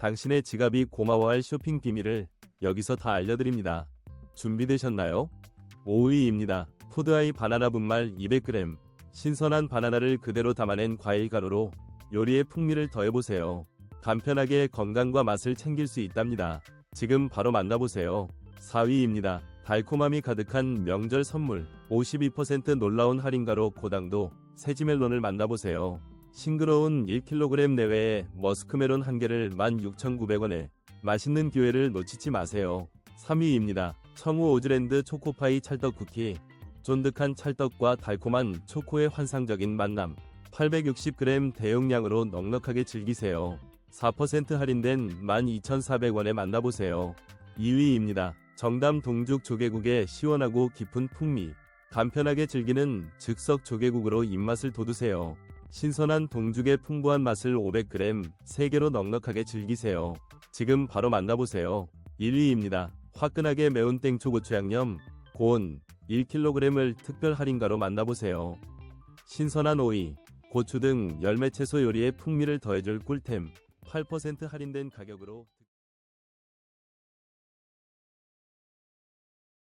당신의 지갑이 고마워할 쇼핑 비밀을 여기서 다 알려드립니다. 준비되셨나요? 5위입니다. 푸드아이 바나나 분말 200g. 신선한 바나나를 그대로 담아낸 과일 가루로 요리의 풍미를 더해보세요. 간편하게 건강과 맛을 챙길 수 있답니다. 지금 바로 만나보세요. 4위입니다. 달콤함이 가득한 명절 선물 52% 놀라운 할인가로 고당도 세지멜론을 만나보세요. 싱그러운 1kg 내외의 머스크멜론 한 개를 16,900원에 맛있는 기회를 놓치지 마세요. 3위입니다. 청우 오즈랜드 초코파이 찰떡 쿠키 쫀득한 찰떡과 달콤한 초코의 환상적인 만남 860g 대용량으로 넉넉하게 즐기세요. 4% 할인된 12,400원에 만나보세요. 2위입니다. 정담 동죽 조개국의 시원하고 깊은 풍미 간편하게 즐기는 즉석 조개국으로 입맛을 돋우세요. 신선한 동죽의 풍부한 맛을 500g 3개로 넉넉하게 즐기세요. 지금 바로 만나보세요. 1위입니다. 화끈하게 매운 땡초고추 양념 고온 1kg을 특별 할인가로 만나보세요. 신선한 오이, 고추 등 열매 채소 요리에 풍미를 더해줄 꿀템 8% 할인된 가격으로